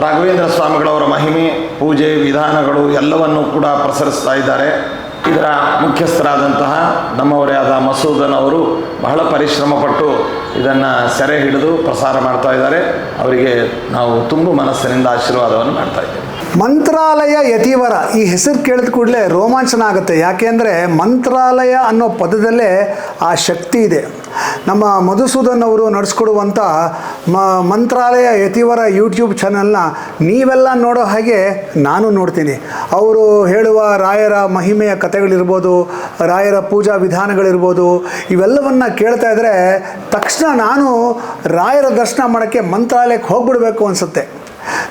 ರಾಘವೇಂದ್ರ ಸ್ವಾಮಿಗಳವರ ಮಹಿಮೆ, ಪೂಜೆ, ವಿಧಾನಗಳು ಎಲ್ಲವನ್ನು ಕೂಡ ಪ್ರಸರಿಸ್ತಾ ಇದ್ದಾರೆ. ಇದರ ಮುಖ್ಯಸ್ಥರಾದಂತಹ ನಮ್ಮವರೇ ಆದ ಮಸೂದನ್ ಅವರು ಬಹಳ ಪರಿಶ್ರಮ ಪಟ್ಟು ಇದನ್ನು ಸೆರೆ ಹಿಡಿದು ಪ್ರಸಾರ ಮಾಡ್ತಾ ಇದ್ದಾರೆ. ಅವರಿಗೆ ನಾವು ತುಂಬ ಮನಸ್ಸಿನಿಂದ ಆಶೀರ್ವಾದವನ್ನು ಮಾಡ್ತಾ ಇದ್ದೇವೆ. ಮಂತ್ರಾಲಯ ಯತಿವರ. ಈ ಹೆಸರು ಕೇಳಿದ ಕೂಡಲೇ ರೋಮಾಂಚನ ಆಗುತ್ತೆ ಯಾಕೆಂದರೆ ಮಂತ್ರಾಲಯ ಅನ್ನೋ ಪದದಲ್ಲೇ ಆ ಶಕ್ತಿ ಇದೆ. ನಮ್ಮ ಮಧುಸೂದನ್ ಅವರು ನಡೆಸ್ಕೊಡುವಂಥ ಮ, ಮಂತ್ರಾಲಯ ಯತಿವರ ಯೂಟ್ಯೂಬ್ ಚಾನಲ್ನ ನೀವೆಲ್ಲ ನೋಡೋ ಹಾಗೆ ನಾನು ನೋಡ್ತೀನಿ. ಅವರು ಹೇಳುವ ರಾಯರ ಮಹಿಮೆಯ ಕಥೆಗಳಿರ್ಬೋದು, ರಾಯರ ಪೂಜಾ ವಿಧಾನಗಳಿರ್ಬೋದು, ಇವೆಲ್ಲವನ್ನು ಕೇಳ್ತಾ ಇದ್ದರೆ ತಕ್ಷಣ ನಾನು ರಾಯರ ದರ್ಶನ ಮಾಡೋಕ್ಕೆ ಮಂತ್ರಾಲಯಕ್ಕೆ ಹೋಗ್ಬಿಡ್ಬೇಕು ಅನಿಸುತ್ತೆ.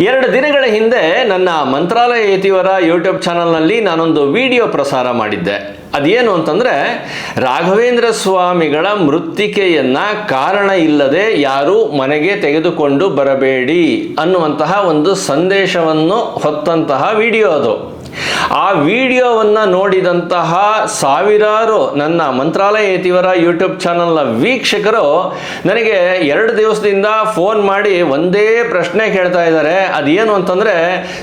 ಎರಡು ದಿನಗಳ ಹಿಂದೆ ನನ್ನ ಮಂತ್ರಾಲಯ ಯತಿಯವರ ಯೂಟ್ಯೂಬ್ ಚಾನಲ್ನಲ್ಲಿ ನಾನೊಂದು ವಿಡಿಯೋ ಪ್ರಸಾರ ಮಾಡಿದ್ದೆ. ಅದೇನು ಅಂತಂದರೆ, ರಾಘವೇಂದ್ರ ಸ್ವಾಮಿಗಳ ಮೃತ್ತಿಕೆಯನ್ನು ಕಾರಣ ಇಲ್ಲದೆ ಯಾರೂ ಮನೆಗೆ ತೆಗೆದುಕೊಂಡು ಬರಬೇಡಿ ಅನ್ನುವಂತಹ ಒಂದು ಸಂದೇಶವನ್ನು ಹೊತ್ತಂತಹ ವಿಡಿಯೋ ಅದು. ಆ ವಿಡಿಯೋವನ್ನು ನೋಡಿದಂತಹ ಸಾವಿರಾರು ನನ್ನ ಮಂತ್ರಾಲಯ ಯತಿವರ ಯೂಟ್ಯೂಬ್ ಚಾನಲ್ನ ವೀಕ್ಷಕರು ನನಗೆ ಎರಡು ದಿವಸದಿಂದ ಫೋನ್ ಮಾಡಿ ಒಂದೇ ಪ್ರಶ್ನೆ ಕೇಳ್ತಾ ಇದ್ದಾರೆ. ಅದೇನು ಅಂತಂದರೆ,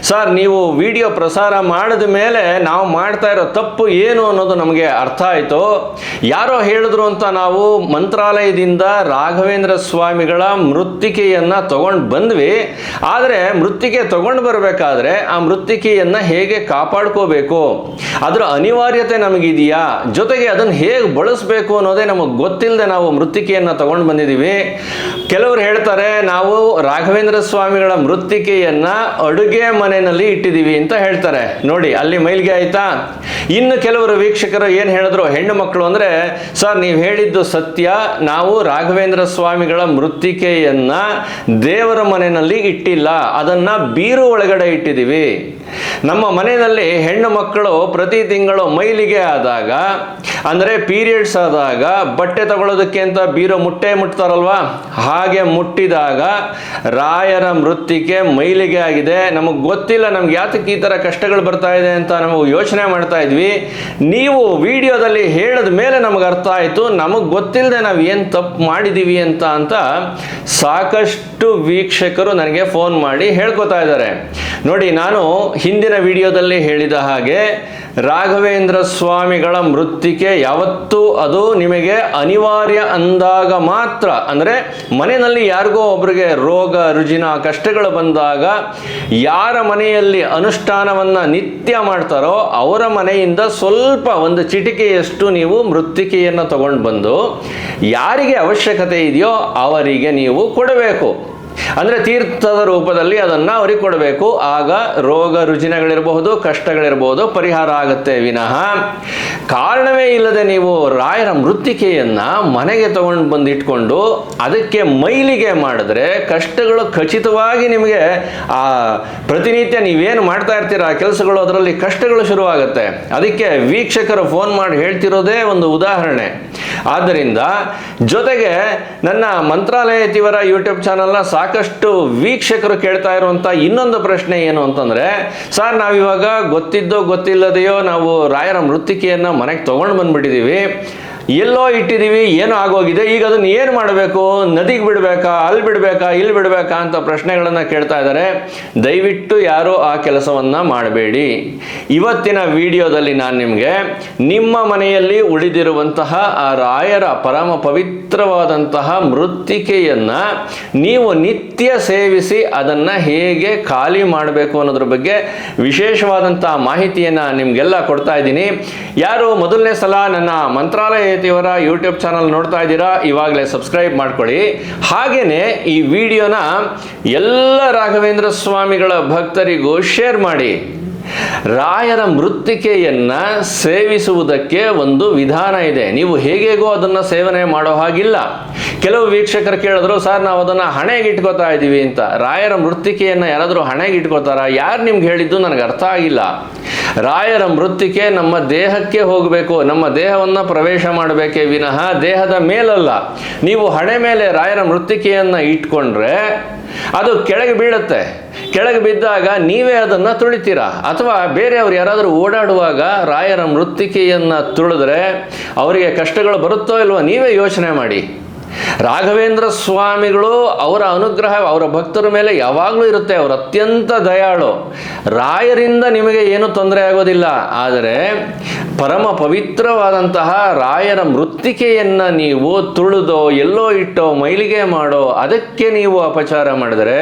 ಸರ್, ನೀವು ವಿಡಿಯೋ ಪ್ರಸಾರ ಮಾಡಿದ ಮೇಲೆ ನಾವು ಮಾಡ್ತಾ ಇರೋ ತಪ್ಪು ಏನು ಅನ್ನೋದು ನಮಗೆ ಅರ್ಥ ಆಯಿತು. ಯಾರೋ ಹೇಳಿದ್ರು ಅಂತ ನಾವು ಮಂತ್ರಾಲಯದಿಂದ ರಾಘವೇಂದ್ರ ಸ್ವಾಮಿಗಳ ಮೃತ್ತಿಕೆಯನ್ನು ತಗೊಂಡು ಬಂದ್ವಿ. ಆದರೆ ಮೃತ್ತಿಕೆ ತಗೊಂಡು ಬರಬೇಕಾದ್ರೆ ಆ ಮೃತ್ತಿಕೆಯನ್ನು ಹೇಗೆ ಕಾಪಾಡ್ಕೋಬೇಕು. ಅದರ ಅನಿವಾರ್ಯತೆ ನಮಗಿದೆಯಾ? ಜೊತೆಗೆ ಅದನ್ನು ಹೇಗೆ ಬಳಸಬೇಕು ಅನ್ನೋದೇ ನಮಗೆ ಗೊತ್ತಿಲ್ಲದೆ ನಾವು ಮೃತ್ತಿಕೆಯನ್ನು ತಗೊಂಡು ಬಂದಿದ್ದೀವಿ. ಕೆಲವರು ಹೇಳ್ತಾರೆ, ನಾವು ರಾಘವೇಂದ್ರ ಸ್ವಾಮಿಗಳ ಮೃತ್ತಿಕೆಯನ್ನು ಅಡುಗೆ ಮನೆಯಲ್ಲಿ ಇಟ್ಟಿದ್ದೀವಿ ಅಂತ ಹೇಳ್ತಾರೆ. ನೋಡಿ, ಅಲ್ಲಿ ಮೈಲಿಗೆ ಆಯ್ತಾ? ಇನ್ನು ಕೆಲವರು ವೀಕ್ಷಕರು ಏನು ಹೇಳಿದ್ರು? ಹೆಣ್ಣು ಮಕ್ಕಳು ಅಂದರೆ, ಸರ್, ನೀವು ಹೇಳಿದ್ದು ಸತ್ಯ. ನಾವು ರಾಘವೇಂದ್ರ ಸ್ವಾಮಿಗಳ ಮೃತ್ತಿಕೆಯನ್ನು ದೇವರ ಮನೆಯಲ್ಲಿ ಇಟ್ಟಿಲ್ಲ. ಅದನ್ನು ಬೀರು ಒಳಗಡೆ ಇಟ್ಟಿದ್ದೀವಿ. ನಮ್ಮ ಮನೆಯಲ್ಲಿ ಹೆಣ್ಣು ಮಕ್ಕಳು ಪ್ರತಿ ತಿಂಗಳು ಮೈಲಿಗೆ ಆದಾಗ, ಅಂದರೆ ಪೀರಿಯಡ್ಸ್ ಆದಾಗ, ಬಟ್ಟೆ ತಗೊಳ್ಳೋದಕ್ಕೆ ಅಂತ ಬೀರೋ ಮುಟ್ಟೆ ಮುಟ್ತಾರಲ್ವಾ? ಹಾಗೆ ಮುಟ್ಟಿದಾಗ ರಾಯರ ಮೃತ್ತಿಕೆ ಮೈಲಿಗೆ ಆಗಿದೆ. ನಮಗೆ ಗೊತ್ತಿಲ್ಲ ನಮ್ಗೆ ಯಾತಕ್ಕೆ ಈ ಥರ ಕಷ್ಟಗಳು ಬರ್ತಾ ಇದೆ ಅಂತ ನಾವು ಯೋಚನೆ ಮಾಡ್ತಾ ಇದ್ವಿ. ನೀವು ವಿಡಿಯೋದಲ್ಲಿ ಹೇಳಿದ ಮೇಲೆ ನಮಗೆ ಅರ್ಥ ಆಯಿತು. ನಮಗೆ ಗೊತ್ತಿಲ್ಲದೆ ನಾವು ಏನು ತಪ್ಪು ಮಾಡಿದ್ದೀವಿ ಅಂತ ಅಂತ ಸಾಕಷ್ಟು ವೀಕ್ಷಕರು ನನಗೆ ಫೋನ್ ಮಾಡಿ ಹೇಳ್ಕೊತಾ ಇದ್ದಾರೆ. ನೋಡಿ, ನಾನು ಹಿಂದಿನ ವಿಡಿಯೋದಲ್ಲಿ ಹೇಳಿದ ಹಾಗೆ ರಾಘವೇಂದ್ರ ಸ್ವಾಮಿಗಳ ಮೃತ್ತಿಕೆ ಯಾವತ್ತೂ ಅದು ನಿಮಗೆ ಅನಿವಾರ್ಯ ಅಂದಾಗ ಮಾತ್ರ. ಅಂದರೆ ಮನೆಯಲ್ಲಿ ಯಾರಿಗೋ ಒಬ್ಬರಿಗೆ ರೋಗ, ರುಜಿನ, ಕಷ್ಟಗಳು ಬಂದಾಗ ಯಾರ ಮನೆಯಲ್ಲಿ ಅನುಷ್ಠಾನವನ್ನು ನಿತ್ಯ ಮಾಡ್ತಾರೋ ಅವರ ಮನೆಯಿಂದ ಸ್ವಲ್ಪ ಒಂದು ಚಿಟಿಕೆಯಷ್ಟು ನೀವು ಮೃತ್ತಿಕೆಯನ್ನು ತಗೊಂಡು ಬಂದು ಯಾರಿಗೆ ಅವಶ್ಯಕತೆ ಇದೆಯೋ ಅವರಿಗೆ ನೀವು ಕೊಡಬೇಕು. ಅಂದರೆ ತೀರ್ಥದ ರೂಪದಲ್ಲಿ ಅದನ್ನು ಅವರಿಗೆ ಕೊಡಬೇಕು. ಆಗ ರೋಗ ರುಜಿನಗಳಿರಬಹುದು, ಕಷ್ಟಗಳಿರಬಹುದು, ಪರಿಹಾರ ಆಗುತ್ತೆ ವಿನಃ. ಕಾರಣವೇ ಇಲ್ಲದೆ ನೀವು ರಾಯರ ಮೃತ್ತಿಕೆಯನ್ನು ಮನೆಗೆ ತಗೊಂಡು ಬಂದು ಇಟ್ಕೊಂಡು ಅದಕ್ಕೆ ಮೈಲಿಗೆ ಮಾಡಿದ್ರೆ ಕಷ್ಟಗಳು ಖಚಿತವಾಗಿ ನಿಮಗೆ ಆ ಪ್ರತಿನಿತ್ಯ ನೀವೇನು ಮಾಡ್ತಾ ಇರ್ತೀರ, ಆ ಕೆಲಸಗಳು ಅದರಲ್ಲಿ ಕಷ್ಟಗಳು ಶುರುವಾಗುತ್ತೆ. ಅದಕ್ಕೆ ವೀಕ್ಷಕರು ಫೋನ್ ಮಾಡಿ ಹೇಳ್ತಿರೋದೇ ಒಂದು ಉದಾಹರಣೆ. ಆದ್ದರಿಂದ ಜೊತೆಗೆ ನನ್ನ ಮಂತ್ರಾಲಯ ತಿವರ ಯೂಟ್ಯೂಬ್ ಚಾನಲ್ನ ಸಾಕಷ್ಟು ವೀಕ್ಷಕರು ಕೇಳ್ತಾ ಇರುವಂಥ ಇನ್ನೊಂದು ಪ್ರಶ್ನೆ ಏನು ಅಂತಂದರೆ, ಸರ್, ನಾವಿವಾಗ ಗೊತ್ತಿದ್ದೋ ಗೊತ್ತಿಲ್ಲದೆಯೋ ನಾವು ರಾಯರ ಮೃತ್ತಿಕೆಯನ್ನು ಮನೆಗೆ ತೊಗೊಂಡು ಬಂದ್ಬಿಟ್ಟಿದ್ದೀವಿ ಎಲ್ಲೋ ಇಟ್ಟಿದ್ದೀವಿ, ಏನೋ ಆಗೋಗಿದೆ, ಈಗ ಅದನ್ನು ಏನು ಮಾಡಬೇಕು? ನದಿಗೆ ಬಿಡಬೇಕಾ, ಅಲ್ಲಿ ಬಿಡಬೇಕಾ, ಇಲ್ಲಿ ಬಿಡಬೇಕಾ ಅಂತ ಪ್ರಶ್ನೆಗಳನ್ನು ಕೇಳ್ತಾ ಇದ್ದಾರೆ. ದಯವಿಟ್ಟು ಯಾರೂ ಆ ಕೆಲಸವನ್ನು ಮಾಡಬೇಡಿ. ಇವತ್ತಿನ ವಿಡಿಯೋದಲ್ಲಿ ನಾನು ನಿಮಗೆ ನಿಮ್ಮ ಮನೆಯಲ್ಲಿ ಉಳಿದಿರುವಂತಹ ಆ ರಾಯರ ಪರಮ ಪವಿತ್ರವಾದಂತಹ ಮೃತ್ತಿಕೆಯನ್ನು ನೀವು ನಿತ್ಯ ಸೇವಿಸಿ ಅದನ್ನು ಹೇಗೆ ಖಾಲಿ ಮಾಡಬೇಕು ಅನ್ನೋದ್ರ ಬಗ್ಗೆ ವಿಶೇಷವಾದಂತಹ ಮಾಹಿತಿಯನ್ನು ನಿಮಗೆಲ್ಲ ಕೊಡ್ತಾ ಇದ್ದೀನಿ. ಯಾರು ಮೊದಲನೇ ಸಲ ನನ್ನ ಮಂತ್ರಾಲಯ ಯತಿಯವರ ಯೂಟ್ಯೂಬ್ ಚಾನಲ್ ನೋಡ್ತಾ ಇದ್ದೀರಾ, ಇವಾಗಲೇ ಸಬ್ಸ್ಕ್ರೈಬ್ ಮಾಡ್ಕೊಳ್ಳಿ. ಹಾಗೆಯೇ ಈ ವಿಡಿಯೋನ ಎಲ್ಲ ರಾಘವೇಂದ್ರ ಸ್ವಾಮಿಗಳ ಭಕ್ತರಿಗೂ ಶೇರ್ ಮಾಡಿ. ರಾಯರ ಮೃತ್ತಿಕೆಯನ್ನು ಸೇವಿಸುವುದಕ್ಕೆ ಒಂದು ವಿಧಾನ ಇದೆ. ನೀವು ಹೇಗೇಗೋ ಅದನ್ನ ಸೇವನೆ ಮಾಡೋ ಹಾಗಿಲ್ಲ. ಕೆಲವು ವೀಕ್ಷಕರು ಕೇಳಿದ್ರು, ಸರ್, ನಾವು ಅದನ್ನ ಹಣೆಗೆ ಇಟ್ಕೋತಾ ಇದ್ದೀವಿ ಅಂತ. ರಾಯರ ಮೃತ್ತಿಕೆಯನ್ನು ಯಾರಾದರೂ ಹಣೆಗೆ ಇಟ್ಕೋತಾರ ಯಾರು ನಿಮ್ಗೆ ಹೇಳಿದ್ದು? ನನಗೆ ಅರ್ಥ ಆಗಿಲ್ಲ. ರಾಯರ ಮೃತ್ತಿಕೆ ನಮ್ಮ ದೇಹಕ್ಕೆ ಹೋಗಬೇಕು, ನಮ್ಮ ದೇಹವನ್ನು ಪ್ರವೇಶ ಮಾಡಬೇಕೇ ವಿನಃ ದೇಹದ ಮೇಲಲ್ಲ. ನೀವು ಹಣೆ ಮೇಲೆ ರಾಯರ ಮೃತ್ತಿಕೆಯನ್ನು ಇಟ್ಕೊಂಡ್ರೆ ಅದು ಕೆಳಗೆ ಬೀಳುತ್ತೆ. ಕೆಳಗೆ ಬಿದ್ದಾಗ ನೀವೇ ಅದನ್ನು ತುಳಿತೀರಾ? ಅಥವಾ ಬೇರೆಯವರು ಯಾರಾದರೂ ಓಡಾಡುವಾಗ ರಾಯರ ಮೃತ್ತಿಕೆಯನ್ನು ತುಳಿದ್ರೆ ಅವರಿಗೆ ಕಷ್ಟಗಳು ಬರುತ್ತೋ ಇಲ್ವೋ ನೀವೇ ಯೋಚನೆ ಮಾಡಿ. ರಾಘವೇಂದ್ರ ಸ್ವಾಮಿಗಳು ಅವರ ಅನುಗ್ರಹ ಅವರ ಭಕ್ತರ ಮೇಲೆ ಯಾವಾಗಲೂ ಇರುತ್ತೆ. ಅವರು ಅತ್ಯಂತ ದಯಾಳು. ರಾಯರಿಂದ ನಿಮಗೆ ಏನು ತೊಂದರೆ ಆಗೋದಿಲ್ಲ. ಆದರೆ ಪರಮ ಪವಿತ್ರವಾದಂತಹ ರಾಯರ ಮೃತ್ತಿಕೆಯನ್ನು ನೀವು ತುಳಿದೋ, ಎಲ್ಲೋ ಇಟ್ಟೋ, ಮೈಲಿಗೆ ಮಾಡೋ, ಅದಕ್ಕೆ ನೀವು ಅಪಚಾರ ಮಾಡಿದರೆ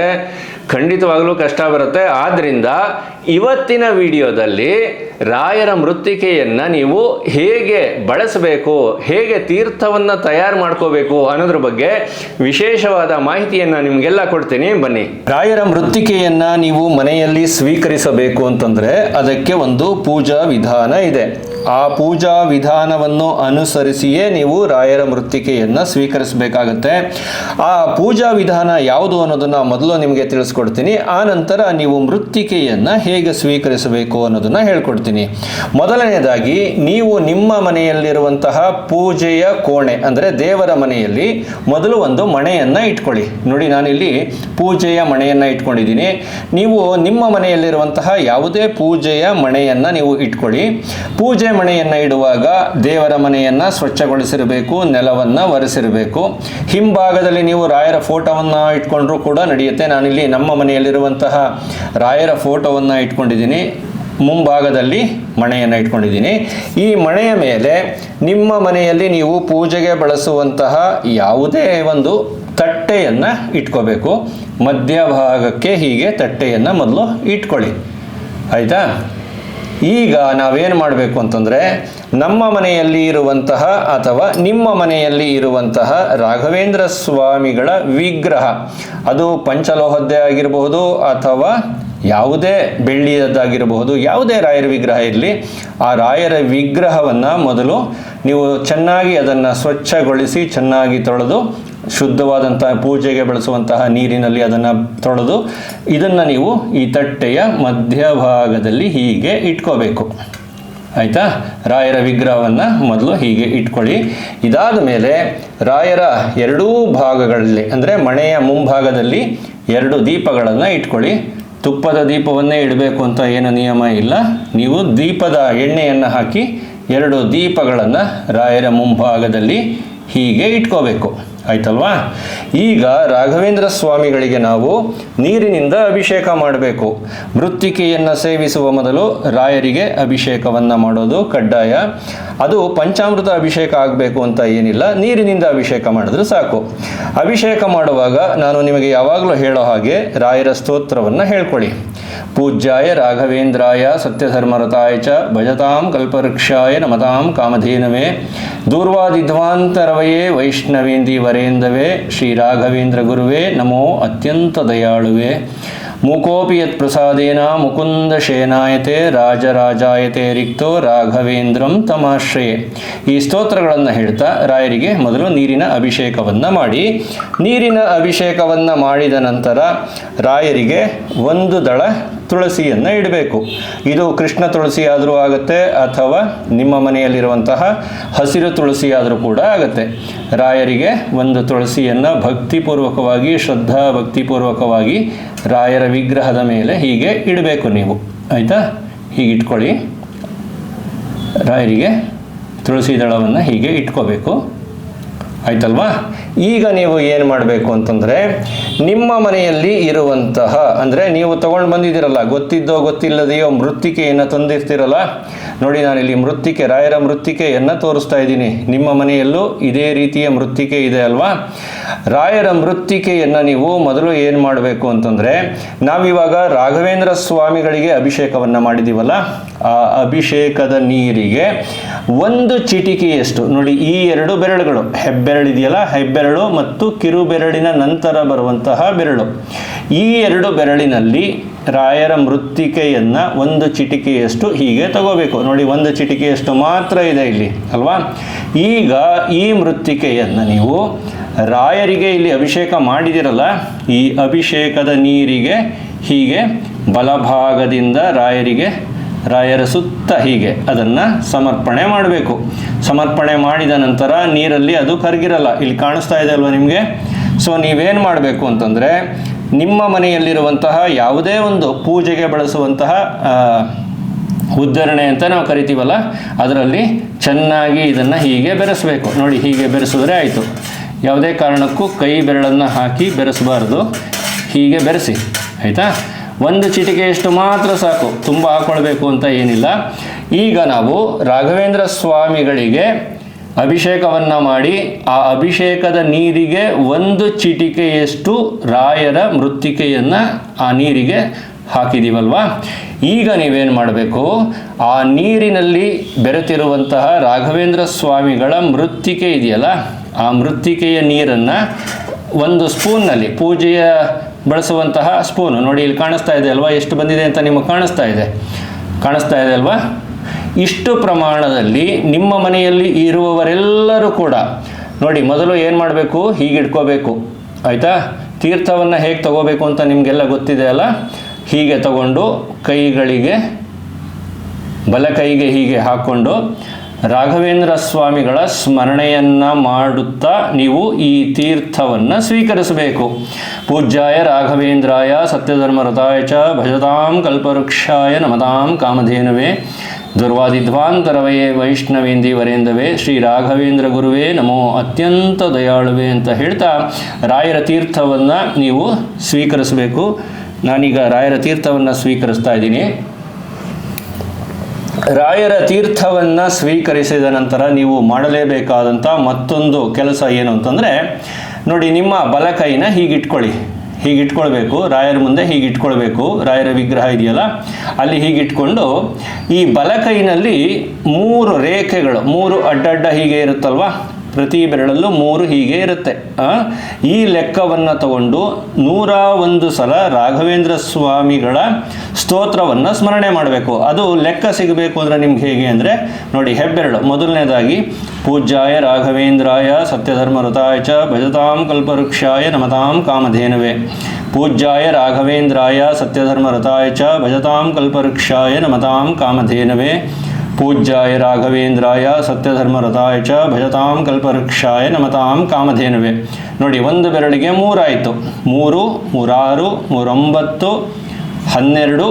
ಖಂಡಿತವಾಗಲೂ ಕಷ್ಟ ಬರುತ್ತೆ. ಆದ್ದರಿಂದ ಇವತ್ತಿನ ವಿಡಿಯೋದಲ್ಲಿ ರಾಯರ ಮೃತ್ತಿಕೆಯನ್ನು ನೀವು ಹೇಗೆ ಬಳಸಬೇಕು, ಹೇಗೆ ತೀರ್ಥವನ್ನು ತಯಾರು ಮಾಡ್ಕೋಬೇಕು ಅನ್ನೋದ್ರ ಬಗ್ಗೆ ವಿಶೇಷವಾದ ಮಾಹಿತಿಯನ್ನು ನಿಮಗೆಲ್ಲ ಕೊಡ್ತೀನಿ. ಬನ್ನಿ. ರಾಯರ ಮೃತ್ತಿಕೆಯನ್ನು ನೀವು ಮನೆಯಲ್ಲಿ ಸ್ವೀಕರಿಸಬೇಕು ಅಂತಂದರೆ ಅದಕ್ಕೆ ಒಂದು ಪೂಜಾ ವಿಧಾನ ಇದೆ. ಆ ಪೂಜಾ ವಿಧಾನವನ್ನು ಅನುಸರಿಸಿಯೇ ನೀವು ರಾಯರ ಮೃತ್ತಿಕೆಯನ್ನು ಸ್ವೀಕರಿಸಬೇಕಾಗತ್ತೆ. ಆ ಪೂಜಾ ವಿಧಾನ ಯಾವುದು ಅನ್ನೋದನ್ನ ಮೊದಲು ನಿಮಗೆ ತಿಳಿಸ್ಕೊಡ್ತೀನಿ. ಆ ನಂತರ ನೀವು ಮೃತ್ತಿಕೆಯನ್ನು ಹೇಗೆ ಸ್ವೀಕರಿಸಬೇಕು ಅನ್ನೋದನ್ನ ಹೇಳ್ಕೊಡ್ತೀನಿ. ಮೊದಲನೇದಾಗಿ, ನೀವು ನಿಮ್ಮ ಮನೆಯಲ್ಲಿರುವಂತಹ ಪೂಜೆಯ ಕೋಣೆ, ಅಂದರೆ ದೇವರ ಮನೆಯಲ್ಲಿ ಮೊದಲು ಒಂದು ಮಣೆಯನ್ನು ಇಟ್ಕೊಳ್ಳಿ. ನೋಡಿ, ನಾನಿಲ್ಲಿ ಪೂಜೆಯ ಮಣೆಯನ್ನು ಇಟ್ಕೊಂಡಿದ್ದೀನಿ. ನೀವು ನಿಮ್ಮ ಮನೆಯಲ್ಲಿರುವಂತಹ ಯಾವುದೇ ಪೂಜೆಯ ಮಣೆಯನ್ನು ನೀವು ಇಟ್ಕೊಳ್ಳಿ. ಪೂಜೆ ಮಣೆಯನ್ನು ಇಡುವಾಗ ದೇವರ ಮನೆಯನ್ನು ಸ್ವಚ್ಛಗೊಳಿಸಿರಬೇಕು, ನೆಲವನ್ನು ಒರೆಸಿರಬೇಕು. ಹಿಂಭಾಗದಲ್ಲಿ ನೀವು ರಾಯರ ಫೋಟೋವನ್ನು ಇಟ್ಕೊಂಡ್ರೂ ಕೂಡ ನಡೆಯುತ್ತೆ. ನಾನಿಲ್ಲಿ ನಮ್ಮ ಮನೆಯಲ್ಲಿರುವಂತಹ ರಾಯರ ಫೋಟೋವನ್ನು ಇಟ್ಕೊಂಡಿದ್ದೀನಿ. ಮುಂಭಾಗದಲ್ಲಿ ಮಣೆಯನ್ನು ಇಟ್ಕೊಂಡಿದ್ದೀನಿ. ಈ ಮಣೆಯ ಮೇಲೆ ನಿಮ್ಮ ಮನೆಯಲ್ಲಿ ನೀವು ಪೂಜೆಗೆ ಬಳಸುವಂತಹ ಯಾವುದೇ ಒಂದು ತಟ್ಟೆಯನ್ನು ಇಟ್ಕೋಬೇಕು. ಮಧ್ಯಭಾಗಕ್ಕೆ ಹೀಗೆ ತಟ್ಟೆಯನ್ನು ಮೊದಲು ಇಟ್ಕೊಳ್ಳಿ. ಆಯಿತಾ? ಈಗ ನಾವೇನು ಮಾಡಬೇಕು ಅಂತಂದರೆ ನಮ್ಮ ಮನೆಯಲ್ಲಿ ಇರುವಂತಹ ಅಥವಾ ನಿಮ್ಮ ಮನೆಯಲ್ಲಿ ಇರುವಂತಹ ರಾಘವೇಂದ್ರ ಸ್ವಾಮಿಗಳ ವಿಗ್ರಹ. ಅದು ಪಂಚಲೋಹದ್ದೇ ಆಗಿರಬಹುದು ಅಥವಾ ಯಾವುದೇ ಬೆಳ್ಳಿಯದ್ದಾಗಿರಬಹುದು, ಯಾವುದೇ ರಾಯರ ವಿಗ್ರಹ ಇರಲಿ, ಆ ರಾಯರ ವಿಗ್ರಹವನ್ನು ಮೊದಲು ನೀವು ಚೆನ್ನಾಗಿ ಅದನ್ನು ಸ್ವಚ್ಛಗೊಳಿಸಿ ಚೆನ್ನಾಗಿ ತೊಳೆದು ಶುದ್ಧವಾದಂತಹ ಪೂಜೆಗೆ ಬಳಸುವಂತಹ ನೀರಿನಲ್ಲಿ ಅದನ್ನು ತೊಳೆದು ಇದನ್ನು ನೀವು ಈ ತಟ್ಟೆಯ ಮಧ್ಯಭಾಗದಲ್ಲಿ ಹೀಗೆ ಇಟ್ಕೋಬೇಕು. ಆಯಿತಾ? ರಾಯರ ವಿಗ್ರಹವನ್ನು ಮೊದಲು ಹೀಗೆ ಇಟ್ಕೊಳ್ಳಿ. ಇದಾದ ಮೇಲೆ ರಾಯರ ಎರಡೂ ಭಾಗಗಳಲ್ಲಿ, ಅಂದರೆ ಮನೆಯ ಮುಂಭಾಗದಲ್ಲಿ ಎರಡು ದೀಪಗಳನ್ನು ಇಟ್ಕೊಳ್ಳಿ. ತುಪ್ಪದ ದೀಪವನ್ನೇ ಇಡಬೇಕು ಅಂತ ಏನು ನಿಯಮ ಇಲ್ಲ. ನೀವು ದೀಪದ ಎಣ್ಣೆಯನ್ನು ಹಾಕಿ ಎರಡು ದೀಪಗಳನ್ನು ರಾಯರ ಮುಂಭಾಗದಲ್ಲಿ ಹೀಗೆ ಇಟ್ಕೋಬೇಕು. ಆಯ್ತಲ್ವಾ? ಈಗ ರಾಘವೇಂದ್ರ ಸ್ವಾಮಿಗಳಿಗೆ ನಾವು ನೀರಿನಿಂದ ಅಭಿಷೇಕ ಮಾಡಬೇಕು. ಮೃತ್ತಿಕೆಯನ್ನು ಸೇವಿಸುವ ಮೊದಲು ರಾಯರಿಗೆ ಅಭಿಷೇಕವನ್ನು ಮಾಡೋದು ಕಡ್ಡಾಯ. ಅದು ಪಂಚಾಮೃತ ಅಭಿಷೇಕ ಆಗಬೇಕು ಅಂತ ಏನಿಲ್ಲ, ನೀರಿನಿಂದ ಅಭಿಷೇಕ ಮಾಡಿದ್ರೆ ಸಾಕು. ಅಭಿಷೇಕ ಮಾಡುವಾಗ ನಾನು ನಿಮಗೆ ಯಾವಾಗಲೂ ಹೇಳೋ ಹಾಗೆ ರಾಯರ ಸ್ತೋತ್ರವನ್ನು ಹೇಳ್ಕೊಳ್ಳಿ. ಪೂಜ್ಯಾಯ ರಾಘವೇಂದ್ರಾಯ ಸತ್ಯಧರ್ಮರತಾಯ ಚ ಭಜತಾಂ ಕಲ್ಪವೃಕ್ಷಾಯ ನಮತಾಂ ಕಾಮಧೇನುವೆ. ದೂರ್ವಾದಿಧ್ವಾಂತರವಯೇ ವೈಷ್ಣವೇಂದಿ ವರೇಂದವೇ ಶ್ರೀ ರಾಘವೇಂದ್ರ ಗುರುವೇ, ನಮೋ ಅತ್ಯಂತ ದಯಾಳುವೆ. ಮೂಕೋಪಿ ಯತ್ ಪ್ರಸಾದೇನ ಮುಕುಂದ ಶೇನಾಯತೆ ರಾಜರಾಜಾಯತೆ ರಿಕ್ತೋ ರಾಘವೇಂದ್ರಂ ತಮಾಶ್ರಯೇ. ಈ ಸ್ತೋತ್ರಗಳನ್ನು ಹೇಳ್ತಾ ರಾಯರಿಗೆ ಮೊದಲು ನೀರಿನ ಅಭಿಷೇಕವನ್ನು ಮಾಡಿ. ನೀರಿನ ಅಭಿಷೇಕವನ್ನು ಮಾಡಿದ ನಂತರ ರಾಯರಿಗೆ ಒಂದು ದಳ ತುಳಸಿಯನ್ನು ಇಡಬೇಕು. ಇದು ಕೃಷ್ಣ ತುಳಸಿ ಆದರೂ ಆಗುತ್ತೆ ಅಥವಾ ನಿಮ್ಮ ಮನೆಯಲ್ಲಿರುವಂತಹ ಹಸಿರು ತುಳಸಿ ಆದರೂ ಕೂಡ ಆಗುತ್ತೆ. ರಾಯರಿಗೆ ಒಂದು ತುಳಸಿಯನ್ನು ಭಕ್ತಿಪೂರ್ವಕವಾಗಿ, ಶ್ರದ್ಧಾ ಭಕ್ತಿಪೂರ್ವಕವಾಗಿ ರಾಯರ ವಿಗ್ರಹದ ಮೇಲೆ ಹೀಗೆ ಇಡಬೇಕು ನೀವು. ಆಯಿತಾ? ಹೀಗೆ ಇಟ್ಕೊಳ್ಳಿ. ರಾಯರಿಗೆ ತುಳಸಿ ದಳವನ್ನು ಹೀಗೆ ಇಟ್ಕೋಬೇಕು. ಆಯ್ತಲ್ವಾ? ಈಗ ನೀವು ಏನು ಮಾಡಬೇಕು ಅಂತಂದರೆ, ನಿಮ್ಮ ಮನೆಯಲ್ಲಿ ಇರುವಂತಹ, ಅಂದರೆ ನೀವು ತಗೊಂಡು ಬಂದಿದ್ದೀರಲ್ಲ, ಗೊತ್ತಿದ್ದೋ ಗೊತ್ತಿಲ್ಲದೆಯೋ ಮೃತ್ತಿಕೆಯನ್ನು ತಂದಿರ್ತೀರಲ್ಲ? ನೋಡಿ, ನಾನಿಲ್ಲಿ ಮೃತ್ತಿಕೆ, ರಾಯರ ಮೃತ್ತಿಕೆಯನ್ನು ತೋರಿಸ್ತಾ ಇದ್ದೀನಿ. ನಿಮ್ಮ ಮನೆಯಲ್ಲೂ ಇದೇ ರೀತಿಯ ಮೃತ್ತಿಕೆ ಇದೆ ಅಲ್ವಾ? ರಾಯರ ಮೃತ್ತಿಕೆಯನ್ನು ನೀವು ಮೊದಲು ಏನು ಮಾಡಬೇಕು ಅಂತಂದರೆ, ನಾವಿವಾಗ ರಾಘವೇಂದ್ರ ಸ್ವಾಮಿಗಳಿಗೆ ಅಭಿಷೇಕವನ್ನು ಮಾಡಿದ್ದೀವಲ್ಲ ಆ ಅಭಿಷೇಕದ ನೀರಿಗೆ ಒಂದು ಚಿಟಿಕೆಯಷ್ಟು ನೋಡಿ, ಈ ಎರಡು ಬೆರಳುಗಳು. ಹೆಬ್ಬೆರಳಿದೆಯಲ್ಲ? ಹೆಬ್ಬೆರಳು ಮತ್ತು ಕಿರು ಬೆರಳಿನ ನಂತರ ಬರುವಂತಹ ಬೆರಳು. ಈ ಎರಡು ಬೆರಳಿನಲ್ಲಿ ರಾಯರ ಮೃತ್ತಿಕೆಯನ್ನು ಒಂದು ಚಿಟಿಕೆಯಷ್ಟು ಹೀಗೆ ತಗೋಬೇಕು. ನೋಡಿ, ಒಂದು ಚಿಟಿಕೆಯಷ್ಟು ಮಾತ್ರ ಇದೆ ಇಲ್ಲಿ, ಅಲ್ವಾ? ಈಗ ಈ ಮೃತ್ತಿಕೆಯನ್ನು ನೀವು ರಾಯರಿಗೆ ಇಲ್ಲಿ ಅಭಿಷೇಕ ಮಾಡಿದಿರಲ್ಲ, ಈ ಅಭಿಷೇಕದ ನೀರಿಗೆ ಹೀಗೆ ಬಲಭಾಗದಿಂದ ರಾಯರಿಗೆ ರಾಯರ ಸುತ್ತ ಹೀಗೆ ಅದನ್ನು ಸಮರ್ಪಣೆ ಮಾಡಬೇಕು. ಸಮರ್ಪಣೆ ಮಾಡಿದ ನಂತರ ನೀರಲ್ಲಿ ಅದು ಕರಗಿರಲ್ಲ. ಇಲ್ಲಿ ಕಾಣಿಸ್ತಾ ಇದೆ ಅಲ್ವಾ ನಿಮಗೆ? ಸೊ ನೀವೇನು ಮಾಡಬೇಕು ಅಂತಂದರೆ ನಿಮ್ಮ ಮನೆಯಲ್ಲಿರುವಂತಹ ಯಾವುದೇ ಒಂದು ಪೂಜೆಗೆ ಬಳಸುವಂತಹ ಉದ್ಧರಣೆ ಅಂತ ನಾವು ಕರಿತೀವಲ್ಲ, ಅದರಲ್ಲಿ ಚೆನ್ನಾಗಿ ಇದನ್ನು ಹೀಗೆ ಬೆರೆಸಬೇಕು. ನೋಡಿ, ಹೀಗೆ ಬೆರೆಸಿದ್ರೆ ಆಯಿತು. ಯಾವುದೇ ಕಾರಣಕ್ಕೂ ಕೈ ಬೆರಳನ್ನು ಹಾಕಿ ಬೆರೆಸಬಾರ್ದು. ಹೀಗೆ ಬೆರೆಸಿ. ಆಯಿತಾ? ಒಂದು ಚಿಟಿಕೆಯಷ್ಟು ಮಾತ್ರ ಸಾಕು, ತುಂಬ ಹಾಕ್ಕೊಳ್ಬೇಕು ಅಂತ ಏನಿಲ್ಲ. ಈಗ ನಾವು ರಾಘವೇಂದ್ರ ಸ್ವಾಮಿಗಳಿಗೆ ಅಭಿಷೇಕವನ್ನು ಮಾಡಿ, ಆ ಅಭಿಷೇಕದ ನೀರಿಗೆ ಒಂದು ಚಿಟಿಕೆಯಷ್ಟು ರಾಯರ ಮೃತ್ತಿಕೆಯನ್ನು ಆ ನೀರಿಗೆ ಹಾಕಿದ್ದೀವಲ್ವಾ ಈಗ ನೀವೇನು ಮಾಡಬೇಕು? ಆ ನೀರಿನಲ್ಲಿ ಬೆರೆತಿರುವಂತಹ ರಾಘವೇಂದ್ರ ಸ್ವಾಮಿಗಳ ಮೃತ್ತಿಕೆ ಇದೆಯಲ್ಲ, ಆ ಮೃತ್ತಿಕೆಯ ನೀರನ್ನು ಒಂದು ಸ್ಪೂನ್ನಲ್ಲಿ, ಪೂಜೆಯ ಬಳಸುವಂತಹ ಸ್ಪೂನು ನೋಡಿ, ಇಲ್ಲಿ ಕಾಣಿಸ್ತಾ ಇದೆ ಅಲ್ವಾ? ಎಷ್ಟು ಬಂದಿದೆ ಅಂತ ನಿಮಗೆ ಕಾಣಿಸ್ತಾ ಇದೆ. ಕಾಣಿಸ್ತಾ ಇದೆ ಅಲ್ವಾ? ಇಷ್ಟು ಪ್ರಮಾಣದಲ್ಲಿ ನಿಮ್ಮ ಮನೆಯಲ್ಲಿ ಇರುವವರೆಲ್ಲರೂ ಕೂಡ, ನೋಡಿ, ಮೊದಲು ಏನು ಮಾಡಬೇಕು? ಹೀಗೆ ಇಟ್ಕೋಬೇಕು. ಆಯಿತಾ? ತೀರ್ಥವನ್ನು ಹೇಗೆ ತಗೋಬೇಕು ಅಂತ ನಿಮಗೆಲ್ಲ ಗೊತ್ತಿದೆ ಅಲ್ಲ? ಹೀಗೆ ತಗೊಂಡು ಕೈಗಳಿಗೆ, ಬಲ ಕೈಗೆ ಹೀಗೆ ಹಾಕ್ಕೊಂಡು ರಾಘವೇಂದ್ರ ಸ್ವಾಮಿಗಳ ಸ್ಮರಣೆಯನ್ನು ಮಾಡುತ್ತಾ ನೀವು ಈ ತೀರ್ಥವನ್ನು ಸ್ವೀಕರಿಸಬೇಕು. ಪೂಜ್ಯಾಯ ರಾಘವೇಂದ್ರಾಯ ಸತ್ಯಧರ್ಮರಥಾಯ ಚ ಭಜತಾಂ ಕಲ್ಪವೃಕ್ಷಾಯ ನಮತಾಂ ಕಾಮಧೇನವೇ. ದುರ್ವಾದಿಧ್ವಾಂತರವೇ ವೈಷ್ಣವೇಂದಿ ವರೇಂದವೇ ಶ್ರೀ ರಾಘವೇಂದ್ರ ಗುರುವೇ ನಮೋ ಅತ್ಯಂತ ದಯಾಳುವೆ ಅಂತ ಹೇಳ್ತಾ ರಾಯರ ತೀರ್ಥವನ್ನು ನೀವು ಸ್ವೀಕರಿಸಬೇಕು. ನಾನೀಗ ರಾಯರ ತೀರ್ಥವನ್ನು ಸ್ವೀಕರಿಸ್ತಾ ಇದ್ದೀನಿ. ರಾಯರ ತೀರ್ಥವನ್ನು ಸ್ವೀಕರಿಸಿದ ನಂತರ ನೀವು ಮಾಡಲೇಬೇಕಾದಂಥ ಮತ್ತೊಂದು ಕೆಲಸ ಏನು ಅಂತಂದರೆ, ನೋಡಿ ನಿಮ್ಮ ಬಲಕೈನ ಹೀಗಿಟ್ಕೊಳ್ಳಿ. ಹೀಗಿಟ್ಕೊಳ್ಬೇಕು, ರಾಯರ ಮುಂದೆ ಹೀಗಿಟ್ಕೊಳ್ಬೇಕು, ರಾಯರ ವಿಗ್ರಹ ಇದೆಯಲ್ಲ, ಅಲ್ಲಿ ಹೀಗಿಟ್ಕೊಂಡು ಈ ಬಲಕೈನಲ್ಲಿ ಮೂರು ರೇಖೆಗಳು, ಮೂರು ಅಡ್ಡಡ್ಡ ಹೀಗೆ ಇರುತ್ತಲ್ವಾ? ಪ್ರತಿ ಬೆರಳಲ್ಲೂ ಮೂರು ಹೀಗೆ ಇರುತ್ತೆ? ಈ ಲೆಕ್ಕವನ್ನು ತಗೊಂಡು ನೂರ ಒಂದು ಸಲ ರಾಘವೇಂದ್ರ ಸ್ವಾಮಿಗಳ ಸ್ತೋತ್ರವನ್ನು ಸ್ಮರಣೆ ಮಾಡಬೇಕು. ಅದು ಲೆಕ್ಕ ಸಿಗಬೇಕು ಅಂದರೆ ನಿಮ್ಗೆ ಹೇಗೆ ಅಂದರೆ, ನೋಡಿ ಹೆಬ್ಬೆರಳು. ಮೊದಲನೇದಾಗಿ, ಪೂಜ್ಯಾಯ ರಾಘವೇಂದ್ರಾಯ ಸತ್ಯಧರ್ಮರತಾಯ ಚ ಭಜತಾಂ ಕಲ್ಪವೃಕ್ಷಾಯ ನಮತಾಂ ಕಾಮಧೇನವೇ. ಪೂಜ್ಯಾಯ ರಾಘವೇಂದ್ರಾಯ ಸತ್ಯಧರ್ಮರತಾಯ ಚ ಭಜತಾಂ ಕಲ್ಪವೃಕ್ಷಾಯ ನಮತಾಂ ಕಾಮಧೇನವೇ. ಪೂಜ್ಯಾಯ ರಾಘವೇಂದ್ರಾಯ ಸತ್ಯಧರ್ಮರಥಾಯ ಚ ಭಜತಾಂ ಕಲ್ಪವೃಕ್ಷಾಯ ನಮತಾಂ ಕಾಮಧೇನುವೆ. ನೋಡಿ, ಒಂದು ಬೆರಳಿಗೆ ಮೂರಾಯಿತು. ಮೂರು, ಮೂರಾರು, ಮೂರೊಂಬತ್ತು, ಹನ್ನೆರಡು,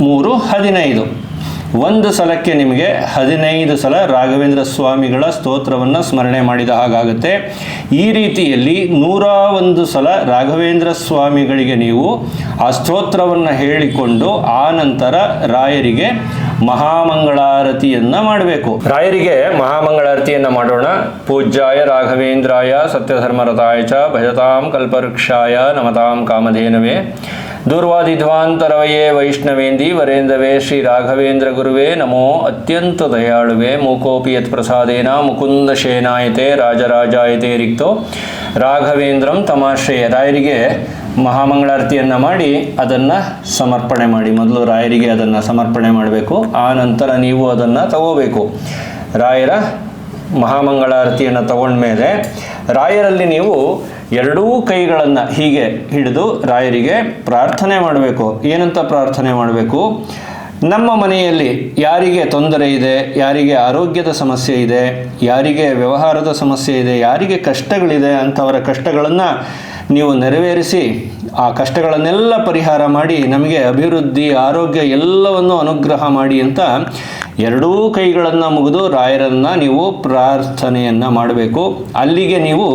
ಮೂರು, ಹದಿನೈದು. ಒಂದು ಸಲಕ್ಕೆ ನಿಮಗೆ ಹದಿನೈದು ಸಲ ರಾಘವೇಂದ್ರ ಸ್ವಾಮಿಗಳ ಸ್ತೋತ್ರವನ್ನು ಸ್ಮರಣೆ ಮಾಡಿದ ಹಾಗಾಗುತ್ತೆ. ಈ ರೀತಿಯಲ್ಲಿ ನೂರ ಒಂದು ಸಲ ರಾಘವೇಂದ್ರ ಸ್ವಾಮಿಗಳಿಗೆ ನೀವು ಆ ಸ್ತೋತ್ರವನ್ನು ಹೇಳಿಕೊಂಡು ಆ ನಂತರ ರಾಯರಿಗೆ ಮಹಾಮಂಗಳಾರತಿಯನ್ನ ಮಾಡಬೇಕು. ರಾಯರಿಗೆ ಮಹಾಮಂಗಳಾರತಿಯನ್ನ ಮಾಡೋಣ. ಪೂಜ್ಯಾಯ ರಾಘವೇಂದ್ರಾಯ ಸತ್ಯಧರ್ಮರತಾಯ ಚ ಭಜತಾಂ ಕಲ್ಪವೃಕ್ಷಾಯ ನಮತಾಂ ಕಾಮಧೇನವೇ. ದೂರ್ವಾದಿಧ್ವಾಂತರವಯೇ ವೈಷ್ಣವೇಂದಿ ವರೇಂದವೇ ಶ್ರೀ ರಾಘವೇಂದ್ರ ಗುರುವೇ ನಮೋ ಅತ್ಯಂತ ದಯಾಳುವೆ. ಮೂಕೋಪಿ ಯತ್ ಪ್ರಸಾದೇನ ಮುಕುಂದ ಶೇನಾಯತೆ ರಾಜರಾಜಾಯತೆ ರಿಕ್ತೋ. ರಾಘವೇಂದ್ರಂ ತಮಾಶ್ರಯ. ರಾಯರಿಗೆ ಮಹಾಮಂಗಳಾರತಿಯನ್ನು ಮಾಡಿ ಅದನ್ನು ಸಮರ್ಪಣೆ ಮಾಡಿ. ಮೊದಲು ರಾಯರಿಗೆ ಅದನ್ನು ಸಮರ್ಪಣೆ ಮಾಡಬೇಕು. ಆ ನಂತರ ನೀವು ಅದನ್ನು ತಗೋಬೇಕು. ರಾಯರ ಮಹಾಮಂಗಳಾರತಿಯನ್ನು ತಗೊಂಡ್ಮೇಲೆ ರಾಯರಲ್ಲಿ ನೀವು ಎರಡೂ ಕೈಗಳನ್ನು ಹೀಗೆ ಹಿಡಿದು ರಾಯರಿಗೆ ಪ್ರಾರ್ಥನೆ ಮಾಡಬೇಕು. ಏನಂತ ಪ್ರಾರ್ಥನೆ ಮಾಡಬೇಕು? ನಮ್ಮ ಮನೆಯಲ್ಲಿ ಯಾರಿಗೆ ತೊಂದರೆ ಇದೆ, ಯಾರಿಗೆ ಆರೋಗ್ಯದ ಸಮಸ್ಯೆ ಇದೆ, ಯಾರಿಗೆ ವ್ಯವಹಾರದ ಸಮಸ್ಯೆ ಇದೆ, ಯಾರಿಗೆ ಕಷ್ಟಗಳಿದೆ ಅಂಥವರ ಕಷ್ಟಗಳನ್ನು ನೀವು ನೆರವೇರಿಸಿ ಆ ಕಷ್ಟಗಳನ್ನೆಲ್ಲ ಪರಿಹಾರ ಮಾಡಿ ನಮಗೆ ಅಭಿವೃದ್ಧಿ ಆರೋಗ್ಯ ಎಲ್ಲವನ್ನು ಅನುಗ್ರಹ ಮಾಡಿ ಅಂತ ಎರಡೂ ಕೈಗಳನ್ನು ಮುಗಿದು ರಾಯರನ್ನು ನೀವು ಪ್ರಾರ್ಥನೆಯನ್ನು ಮಾಡಬೇಕು. ಅಲ್ಲಿಗೆ ನೀವು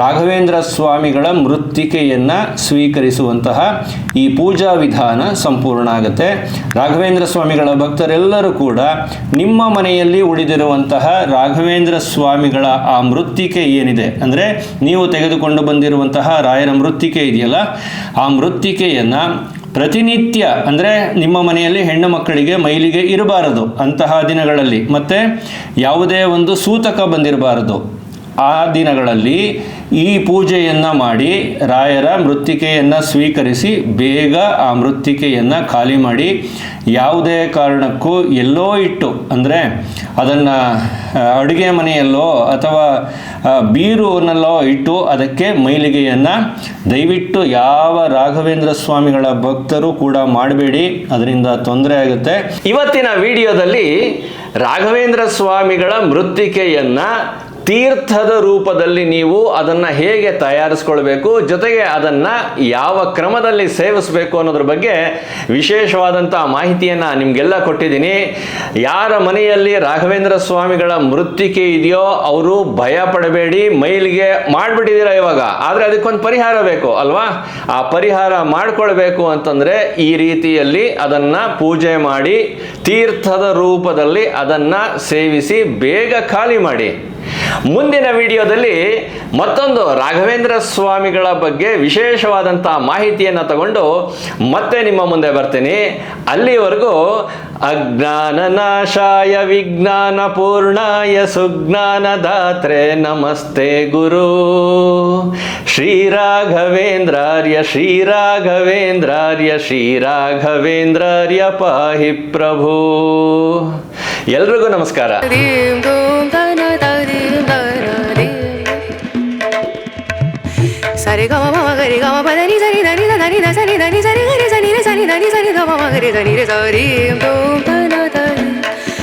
ರಾಘವೇಂದ್ರ ಸ್ವಾಮಿಗಳ ಮೃತ್ತಿಕೆಯನ್ನು ಸ್ವೀಕರಿಸುವಂತಹ ಈ ಪೂಜಾ ವಿಧಾನ ಸಂಪೂರ್ಣ ಆಗುತ್ತೆ. ರಾಘವೇಂದ್ರ ಸ್ವಾಮಿಗಳ ಭಕ್ತರೆಲ್ಲರೂ ಕೂಡ ನಿಮ್ಮ ಮನೆಯಲ್ಲಿ ಉಳಿದಿರುವಂತಹ ರಾಘವೇಂದ್ರ ಸ್ವಾಮಿಗಳ ಆ ಮೃತ್ತಿಕೆ ಏನಿದೆ? ಅಂದರೆ ನೀವು ತೆಗೆದುಕೊಂಡು ಬಂದಿರುವಂತಹ ರಾಯರ ಮೃತ್ತಿಕೆ ಇದೆಯಲ್ಲ, ಆ ಮೃತ್ತಿಕೆಯನ್ನು ಪ್ರತಿನಿತ್ಯ, ಅಂದರೆ ನಿಮ್ಮ ಮನೆಯಲ್ಲಿ ಹೆಣ್ಣು ಮಕ್ಕಳಿಗೆ ಮೈಲಿಗೆ ಇರಬಾರದು ಅಂತಹ ದಿನಗಳಲ್ಲಿ. ಮತ್ತು ಯಾವುದೇ ಒಂದು ಸೂತಕ ಬಂದಿರಬಾರದು. ಆ ದಿನಗಳಲ್ಲಿ ಈ ಪೂಜೆಯನ್ನು ಮಾಡಿ ರಾಯರ ಮೃತ್ತಿಕೆಯನ್ನು ಸ್ವೀಕರಿಸಿ ಬೇಗ ಆ ಮೃತ್ತಿಕೆಯನ್ನು ಖಾಲಿ ಮಾಡಿ ಯಾವುದೇ ಕಾರಣಕ್ಕೂ ಎಲ್ಲೋ ಇಟ್ಟು, ಅಂದರೆ ಅದನ್ನು ಅಡುಗೆ ಮನೆಯಲ್ಲೋ ಅಥವಾ ಬೀರುವನ್ನಲ್ಲೋ ಇಟ್ಟು ಅದಕ್ಕೆ ಮೈಲಿಗೆಯನ್ನು ದಯವಿಟ್ಟು ಯಾವ ರಾಘವೇಂದ್ರ ಸ್ವಾಮಿಗಳ ಭಕ್ತರು ಕೂಡ ಮಾಡಬೇಡಿ, ಅದರಿಂದ ತೊಂದರೆ ಆಗುತ್ತೆ. ಇವತ್ತಿನ ವಿಡಿಯೋದಲ್ಲಿ ರಾಘವೇಂದ್ರ ಸ್ವಾಮಿಗಳ ಮೃತ್ತಿಕೆಯನ್ನ ತೀರ್ಥದ ರೂಪದಲ್ಲಿ ನೀವು ಅದನ್ನ ಹೇಗೆ ತಯಾರಿಸ್ಕೊಳ್ಬೇಕು, ಜೊತೆಗೆ ಅದನ್ನ ಯಾವ ಕ್ರಮದಲ್ಲಿ ಸೇವಿಸಬೇಕು ಅನ್ನೋದ್ರ ಬಗ್ಗೆ ವಿಶೇಷವಾದಂಥ ಮಾಹಿತಿಯನ್ನ ನಿಮಗೆಲ್ಲ ಕೊಟ್ಟಿದ್ದೀನಿ. ಯಾರ ಮನೆಯಲ್ಲಿ ರಾಘವೇಂದ್ರ ಸ್ವಾಮಿಗಳ ಮೃತ್ತಿಕೆ ಇದೆಯೋ ಅವರು ಭಯ ಪಡಬೇಡಿ, ಮೈಲಿಗೆ ಮಾಡಿಬಿಟ್ಟಿದ್ದೀರಾ ಇವಾಗ? ಆದ್ರೆ ಅದಕ್ಕೊಂದು ಪರಿಹಾರ ಬೇಕು, ಅಲ್ವಾ? ಆ ಪರಿಹಾರ ಮಾಡಿಕೊಳ್ಬೇಕು ಅಂತಂದ್ರೆ ಈ ರೀತಿಯಲ್ಲಿ ಅದನ್ನ ಪೂಜೆ ಮಾಡಿ, ತೀರ್ಥದ ರೂಪದಲ್ಲಿ ಅದನ್ನ ಸೇವಿಸಿ ಬೇಗ ಖಾಲಿ ಮಾಡಿ. ಮುಂದಿನ ವಿಡಿಯೋದಲ್ಲಿ ಮತ್ತೊಂದು ರಾಘವೇಂದ್ರ ಸ್ವಾಮಿಗಳ ಬಗ್ಗೆ ವಿಶೇಷವಾದಂಥ ಮಾಹಿತಿಯನ್ನು ತಗೊಂಡು ಮತ್ತೆ ನಿಮ್ಮ ಮುಂದೆ ಬರ್ತೀನಿ. ಅಲ್ಲಿವರೆಗೂ ಅಜ್ಞಾನ ನಾಶಾಯ ವಿಜ್ಞಾನ ಪೂರ್ಣಾಯ ಸುಜ್ಞಾನದಾತ್ರೆ ನಮಸ್ತೆ ಗುರು. ಶ್ರೀರಾಘವೇಂದ್ರಾರ್ಯ ಶ್ರೀರಾಘವೇಂದ್ರಾರ್ಯ ಶ್ರೀರಾಘವೇಂದ್ರಾರ್ಯ ಪಾಹಿ ಪ್ರಭು. ಎಲ್ರಿಗೂ ನಮಸ್ಕಾರ. సరి గమ మమ గరి గమ పద ని సరి దని దని సరి దని సరి గరి సని రే సని దని సరి గమ మమ గరి గని రే సరి డోమ్